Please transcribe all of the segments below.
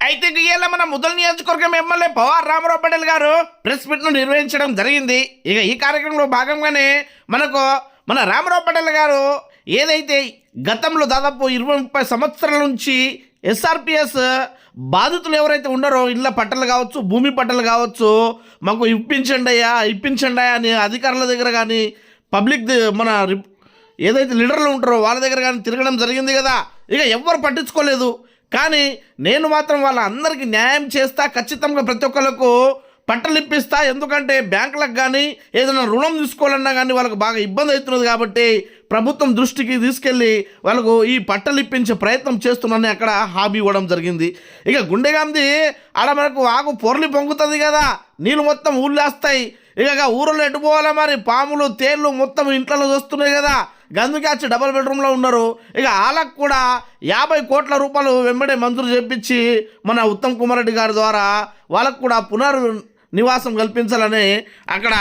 అయితే ఇవాళ మన ముదల్ నియోజకవర్గం ఎమ్మెల్యే పవార్ రామారావు పటేల్ గారు ప్రెస్ మీట్ను నిర్వహించడం జరిగింది. ఇక ఈ కార్యక్రమంలో భాగంగానే మనకు మన రామారావు పటేల్ గారు ఏదైతే గతంలో దాదాపు ఇరవై ముప్పై సంవత్సరాల నుంచి ఎస్ఆర్పిఎస్ బాధితులు ఎవరైతే ఉన్నారో ఇళ్ళ పట్టలు కావచ్చు భూమి పట్టలు కావచ్చు మాకు ఇప్పించండి అయ్యా ఇప్పించండి అయ్యా అని అధికారుల దగ్గర కానీ పబ్లిక్ మన రిప్- ఏదైతే లీడర్లు ఉంటారో వాళ్ళ దగ్గర కానీ తిరగడం జరిగింది కదా. ఇక ఎవ్వరు పట్టించుకోలేదు. కానీ నేను మాత్రం వాళ్ళ అందరికీ న్యాయం చేస్తా ఖచ్చితంగా ప్రతి ఒక్కరికి పట్టలు ఇప్పిస్తా. ఎందుకంటే బ్యాంకులకు కానీ ఏదైనా రుణం తీసుకోవాలన్నా కానీ వాళ్ళకు బాగా ఇబ్బంది అవుతున్నది కాబట్టి ప్రభుత్వం దృష్టికి తీసుకెళ్ళి వాళ్ళకు ఈ పట్టలు ఇప్పించే ప్రయత్నం చేస్తున్నానని అక్కడ హామీ ఇవ్వడం జరిగింది. ఇక గుండెగాంధీ ఆడ మనకు ఆకు పొరలి పొంగుతుంది కదా నీళ్ళు మొత్తం ఊళ్ళేస్తాయి ఇక ఊరిలో ఎటు మరి? పాములు తేళ్ళు మొత్తం ఇంట్లో వస్తున్నాయి కదా. గందుకే వచ్చి డబల్ బెడ్రూమ్లో ఉన్నారు. ఇక వాళ్ళకు కూడా యాభై కోట్ల రూపాయలు వెంబడే మంజూరు చేపించి మన ఉత్తమ్ కుమార్ రెడ్డి గారి ద్వారా వాళ్ళకు కూడా పునర్ నివాసం కల్పించాలని అక్కడ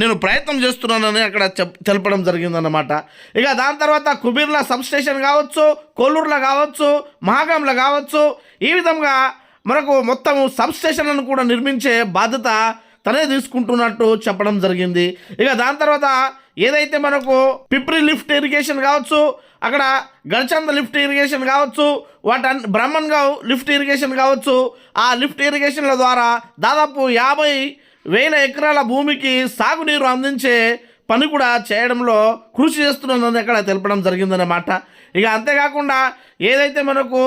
నేను ప్రయత్నం చేస్తున్నానని అక్కడ చెప్ తెలపడం జరిగిందన్నమాట. ఇక దాని తర్వాత కుబీర్ల సబ్ స్టేషన్ కావచ్చు కొల్లూరులో కావచ్చు మహాగాంలో కావచ్చు ఈ విధంగా మనకు మొత్తం సబ్ స్టేషన్లను కూడా నిర్మించే బాధ్యత తనే తీసుకుంటున్నట్టు చెప్పడం జరిగింది. ఇక దాని తర్వాత ఏదైతే మనకు పిప్రి లిఫ్ట్ ఇరిగేషన్ కావచ్చు అక్కడ గడిచంద లిఫ్ట్ ఇరిగేషన్ కావచ్చు వాటన్ బ్రహ్మన్గావ్ లిఫ్ట్ ఇరిగేషన్ కావచ్చు ఆ లిఫ్ట్ ఇరిగేషన్ల ద్వారా దాదాపు యాభై వేల ఎకరాల భూమికి సాగునీరు అందించే పని కూడా చేయడంలో కృషి చేస్తున్నదని అక్కడ తెలపడం జరిగిందన్నమాట. ఇక అంతేకాకుండా ఏదైతే మనకు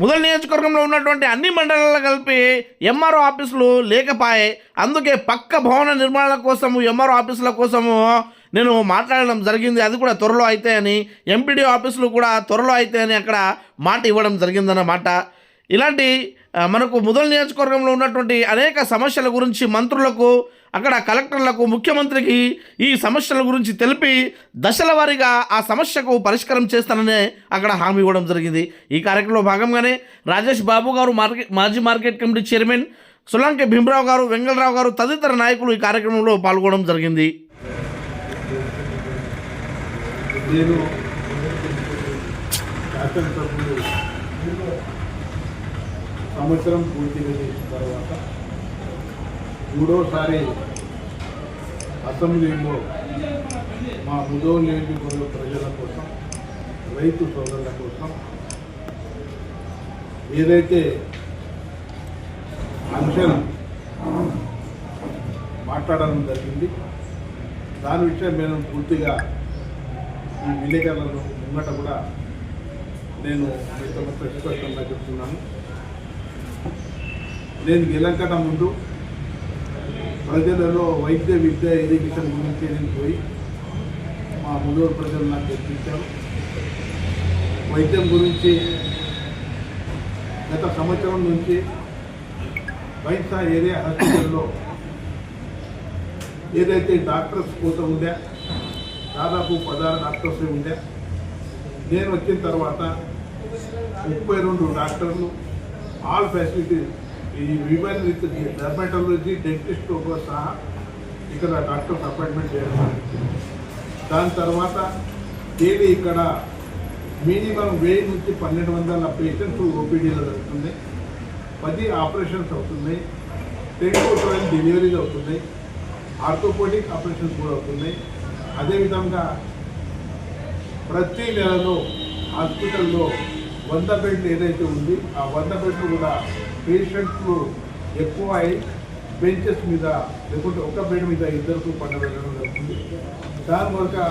ముదల్ నియోజకవర్గంలో ఉన్నటువంటి అన్ని మండలాలు కలిపి ఎంఆర్ఓ ఆఫీసులు లేకపాయే. అందుకే పక్క భవన నిర్మాణాల కోసము ఎంఆర్ఓ ఆఫీసుల కోసము నేను మాట్లాడడం జరిగింది. అది కూడా త్వరలో అయితే అని ఎంపీడీ ఆఫీసులు కూడా త్వరలో అయితే అని అక్కడ మాట ఇవ్వడం జరిగిందన్నమాట. ఇలాంటి మనకు ముదల్ నియోజకవర్గంలో ఉన్నటువంటి అనేక సమస్యల గురించి మంత్రులకు అక్కడ కలెక్టర్లకు ముఖ్యమంత్రికి ఈ సమస్యల గురించి తెలిపి దశల వారీగా ఆ సమస్యకు పరిష్కారం చేస్తాననే అక్కడ హామీ ఇవ్వడం జరిగింది. ఈ కార్యక్రమంలో భాగంగానే రాజేష్ బాబు గారు మార్కెట్ మాజీ market committee chairman Sulanki Bheemarao గారు వెంగళరావు గారు తదితర నాయకులు ఈ కార్యక్రమంలో పాల్గొనడం జరిగింది. నేను సంవత్సరం పూర్తి తర్వాత మూడోసారి అసెంబ్లీలో మా ముదో నియోజకవర్గ ప్రజల కోసం రైతు సోదరుల కోసం ఏదైతే అంశం మాట్లాడడం జరిగింది దాని విషయం నేను పూర్తిగా ఈ విలేకరులను ముంగట కూడా నేను మీతో స్పష్టంగా చెప్తున్నాను. నేను గెలంకట ముందు ప్రజలలో వైద్య విద్య ఎడ్యుకేషన్ గురించి నేను పోయి మా ముందు ప్రజలు నాకు తెప్పించారు వైద్యం గురించి గత సంవత్సరం నుంచి వైద్య ఏరియా హాస్పిటల్లో ఏదైతే డాక్టర్స్ కోత ఉండే దాదాపు పదహారు డాక్టర్స్ ఉండే నేను వచ్చిన తర్వాత ముప్పై రెండు డాక్టర్లు ఆల్ ఫెసిలిటీస్ ఈ విమెన్ విత్ డెర్మటాలజీ డెంటిస్ట్తో సహా ఇక్కడ డాక్టర్స్ అపాయింట్మెంట్ చేయడం దాని తర్వాత డైలీ ఇక్కడ మినిమం వెయ్యి నుంచి పన్నెండు వందల పేషెంట్స్ ఓపీడీలో జరుగుతుంది పది ఆపరేషన్స్ అవుతున్నాయి. టెన్ టు ట్వెల్వ్ డెలివరీస్ అవుతున్నాయి. ఆర్థోపోటిక్ ఆపరేషన్స్ కూడా అవుతున్నాయి. అదేవిధంగా ప్రతి నెలలో హాస్పిటల్లో వంద బెడ్లు ఏదైతే ఉంది ఆ వంద బెడ్లు కూడా పేషెంట్లు ఎక్కువ అయి బెంచెస్ మీద లేకుంటే ఒక బెడ్ మీద ఇద్దరికి పండబెట్టడం జరుగుతుంది. దాని వరకు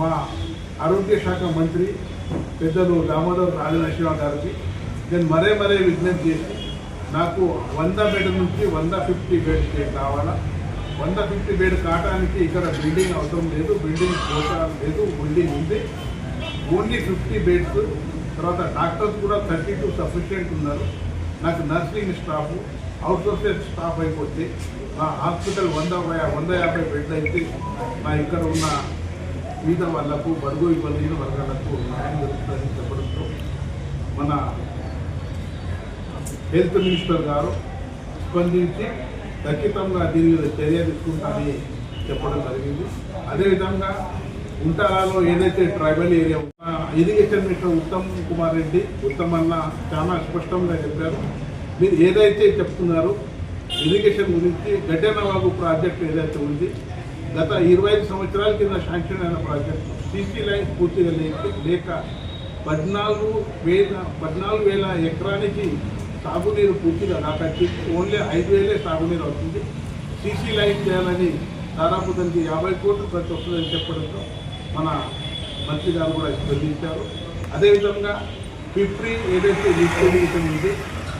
మా ఆరోగ్య శాఖ మంత్రి పెద్దలు దామోదర్ రాజనరసింహ గారికి నేను మరే మరే విజ్ఞప్తి చేసి నాకు వంద బెడ్ నుంచి వంద ఫిఫ్టీ బెడ్ కావాలా? వంద ఫిఫ్టీ బెడ్ కావడానికి ఇక్కడ బిల్డింగ్ అవసరం లేదు బిల్డింగ్ పోవడం లేదు బిల్డింగ్ ఉంది. ఓన్లీ ఫిఫ్టీ బెడ్స్ తర్వాత డాక్టర్స్ కూడా థర్టీ టూ సఫిషియెంట్ ఉన్నారు. నాకు నర్సింగ్ స్టాఫ్ అవుట్సోర్సెడ్ స్టాఫ్ అయిపోతే నా హాస్పిటల్ వంద వంద యాభై బెడ్లు అయితే నా ఇక్కడ ఉన్న మీద వాళ్ళకు బరుగు ఇవ్వలేని వర్గాలకు న్యాయం జరుగుతుందని చెప్పడంతో మన హెల్త్ మినిస్టర్ గారు స్పందించి ఖచ్చితంగా దీని మీద చర్య తీసుకుంటామని చెప్పడం జరిగింది. అదేవిధంగా ఉంటారాలో ఏదైతే tribal area irrigation minister Uttam Kumar Reddy Uttam అన్న చాలా స్పష్టంగా చెప్పారు. మీరు ఏదైతే చెప్తున్నారో ఇరిగేషన్ గురించి గడ్డెనవాగు ప్రాజెక్ట్ ఏదైతే ఉంది గత ఇరవై ఐదు సంవత్సరాల కింద శాంక్షన్ అయిన ప్రాజెక్ట్ సీసీ లైన్ పూర్తిగా లేక లేక పద్నాలుగు వేల పద్నాలుగు వేల ఎకరానికి సాగునీరు పూర్తిగా రాకచ్చి ఓన్లీ ఐదు వేలే సాగునీరు అవుతుంది. సీసీ లైన్ చేయాలని దాదాపు దానికి యాభై కోట్లు ఖర్చు వస్తుందని చెప్పడంతో మన మంత్రి గారు కూడా స్పందించారు. అదేవిధంగా పిప్రీ ఏదైతే లిక్విడిషన్ ఉంది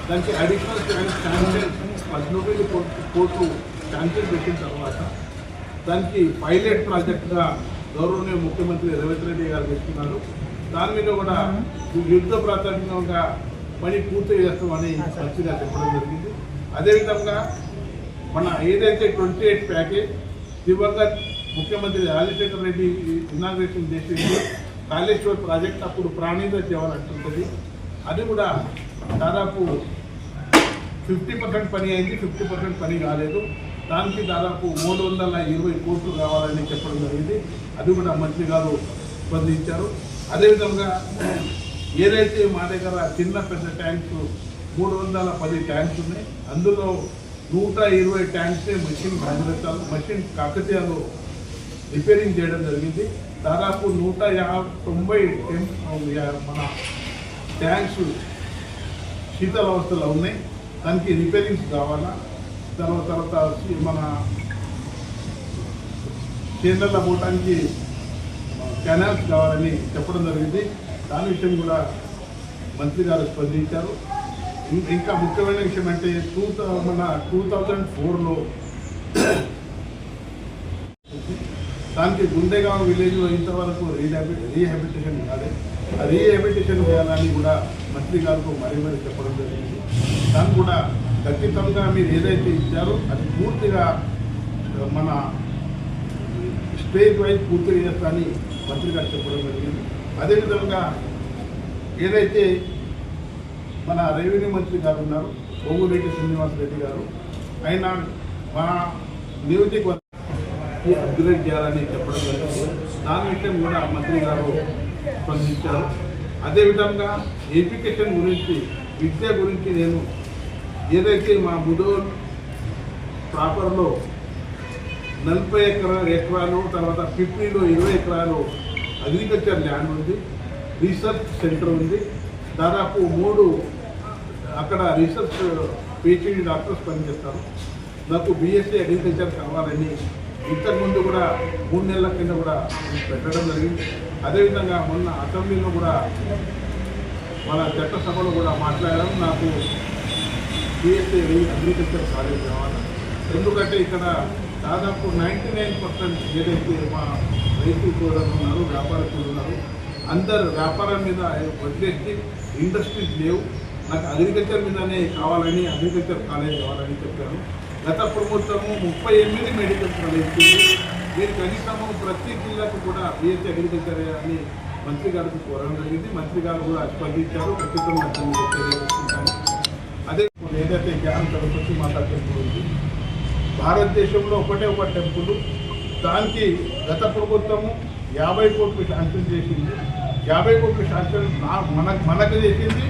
దానికి అడిషనల్ శాంక్షన్ పద్దెనిమిది కోట్లు కోట్లు శాంక్షన్ పెట్టిన తర్వాత దానికి పైలట్ ప్రాజెక్ట్గా గౌరవనీయ ముఖ్యమంత్రి రేవంత్ రెడ్డి గారు చెప్తున్నారు దాని మీద కూడా యుద్ధ ప్రాధాన్యంగా పని పూర్తి చేస్తామని మంచిగా చెప్పడం జరిగింది. అదేవిధంగా మన ఏదైతే ట్వంటీ ఎయిట్ ప్యాకేజ్ దివంగత్ ముఖ్యమంత్రి రాజశేఖర రెడ్డి ఇనాగ్రేషన్ చేసింది. కాళేశ్వర్ ప్రాజెక్ట్ అప్పుడు ప్రాణీత చేయాలంటుంటుంది అది కూడా దాదాపు ఫిఫ్టీ పర్సెంట్ పని అయింది ఫిఫ్టీ పర్సెంట్ పని కాలేదు. దానికి దాదాపు మూడు వందల ఇరవై కోట్లు కావాలని చెప్పడం జరిగింది. అది కూడా మంత్రి గారు స్పందించారు. అదేవిధంగా ఏదైతే మా దగ్గర చిన్న పెద్ద ట్యాంక్స్ మూడు వందల పది ట్యాంక్స్ ఉన్నాయి. అందులో నూట ఇరవై ట్యాంక్సే మెషిన్ భాగీరథాలు మషిన్ కాకతీయాలు రిపేరింగ్ చేయడం జరిగింది. దాదాపు నూట యాభై తొంభై మన ట్యాంక్స్ శీతలావస్థలో ఉన్నాయి. దానికి రిపేరింగ్స్ కావాలా? తర్వాత తర్వాత వచ్చి మన కేంద్రంలో పోవటానికి కెనాల్స్ కావాలని చెప్పడం జరిగింది. దాని విషయం కూడా మంత్రి గారు స్పందించారు. ఇంకా ముఖ్యమైన విషయం అంటే టూ మన టూ థౌజండ్ ఫోర్లో దానికి గుండెగావ్ విలేజ్లో ఇంతవరకు రీహాబి రీహాబిటేషన్ కాలే. ఆ రీహాబిటేషన్ చేయాలని కూడా మంత్రి గారికి మరీ మరీ చెప్పడం జరిగింది. దాన్ని కూడా ఖచ్చితంగా మీరు ఏదైతే ఇచ్చారో అది పూర్తిగా మన స్టేట్ వైజ్ పూర్తిగా చేస్తానని మంత్రి గారు చెప్పడం జరిగింది. అదేవిధంగా ఏదైతే మన రెవెన్యూ మంత్రి గారు ఉన్నారు పొంగురెడ్డి శ్రీనివాస్ రెడ్డి గారు ఆయన మా నియోజకవర్గ అప్గ్రేడ్ చేయాలని చెప్పడం జరిగింది. దాని విషయం కూడా మంత్రి గారు స్పందించారు. అదేవిధంగా ఎడ్యుకేషన్ గురించి విద్య గురించి నేను ఏదైతే మా ముదోల్ ప్రాపర్లో నలభై ఎకరా ఎకరాలు తర్వాత ఫిఫ్టీలో ఇరవై ఎకరాలు అగ్రికల్చర్ ల్యాండ్ ఉంది రీసెర్చ్ సెంటర్ ఉంది. దాదాపు మూడు అక్కడ రీసెర్చ్ పిహెచ్డి డాక్టర్స్ పనిచేస్తారు. నాకు బీఎస్సీ అగ్రికల్చర్ కావాలని ఇంతకుముందు కూడా మూడు నెలల కింద కూడా పెట్టడం జరిగింది. అదేవిధంగా మొన్న అసెంబ్లీలో కూడా మన చట్టసభలో కూడా మాట్లాడడం నాకు బీఎస్సీ అగ్రికల్చర్ కాలేజ్ కావాలి. ఎందుకంటే ఇక్కడ దాదాపు నైంటీ నైన్ పర్సెంట్ ఏదైతే మా రైతు కూడా ఉన్నారు వ్యాపారస్తులు ఉన్నారు అందరు వ్యాపారం మీద వదిలేసి ఇండస్ట్రీస్ లేవు. నాకు అగ్రికల్చర్ మీదనే కావాలని అగ్రికల్చర్ కాలేజ్ కావాలని చెప్పాను. గత ప్రభుత్వము ముప్పై ఎనిమిది మెడికల్ కాలేజ్ దీని కనీసము ప్రతి జిల్లాకు కూడా బీఎస్సీ అగ్రికల్చర్ అని మంత్రి గారికి కోరడం జరిగింది. మంత్రి గారు కూడా స్పందించారు. ఖచ్చితంగా తెలియజేసుకుంటాను అదే ఏదైతే జ్ఞానం సరస్వతి మాతా టెంపుల్ ఉంది. భారతదేశంలో ఒకటే ఒక టెంపుల్ దానికి గత ప్రభుత్వము యాభై కోట్లు శాంక్షన్ చేసింది. యాభై కోట్లు శాంక్షన్ మనకు మన మనకు చేసింది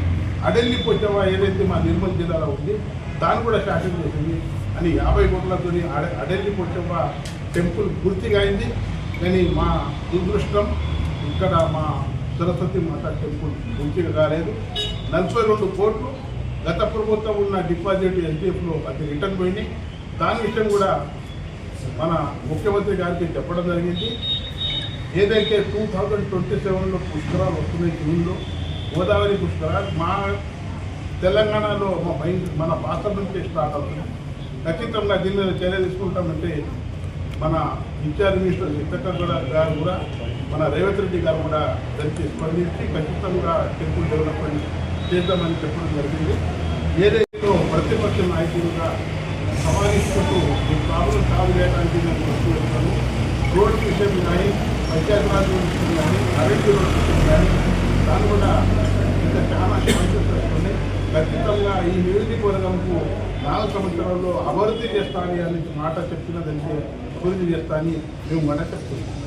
అడెల్లి పొచ్చవ ఏదైతే మా నిర్మల్ జిల్లాలో ఉంది దాన్ని కూడా శాంక్షన్ చేసింది. అని యాభై కోట్లతో అడ అడెల్లి పొచ్చవ టెంపుల్ పూర్తిగా అయింది. కానీ మా దురదృష్టం ఇక్కడ మా సరస్వతి మాత టెంపుల్ పూర్తిగా కాలేదు. నలభై రెండు కోట్లు గత ప్రభుత్వం ఉన్న డిపాజిట్ ఎన్టీఎఫ్లో అది రిటర్న్ పోయింది. దాని విషయం కూడా మన ముఖ్యమంత్రి గారికి చెప్పడం జరిగింది. ఏదైతే టూ థౌజండ్ ట్వంటీ సెవెన్లో పుష్కరాలు వస్తున్నాయి జూన్లో గోదావరి పుష్కరాలు మా తెలంగాణలో మా బై మన భాష నుంచే స్టార్ట్ అవుతుంది. ఖచ్చితంగా దీని మీద చర్య తీసుకుంటామంటే మన ఇన్ఛార్జ్ మినిస్టర్ చిత్తకర్ కూడా గారు కూడా మన రేవంత్ రెడ్డి గారు కూడా దానికి స్పందించి ఖచ్చితంగా టెంపుల్ డెవలప్మెంట్ చేద్దామని చెప్పడం జరిగింది. ఏదైతే ప్రతిపక్ష నాయకులుగా సమావేశిస్తూ ఈ ప్రాబ్లం సాల్వ్ చేయడానికి నేను వస్తున్నాను రోడ్ విషయం కానీ పంచాయతీరాజ్ విషయం కానీ కరెంటు రోడ్ విషయం కానీ దాన్ని కూడా ఇంకా చాలా సమస్యలు వస్తున్నాయి. ఖచ్చితంగా ఈ నియోజకవర్గంకు నాలుగు సంవత్సరాల్లో అభివృద్ధి చేస్తానని అని మాట చెప్పినదంటే అభివృద్ధి చేస్తానని మేము మాట చెప్తున్నాం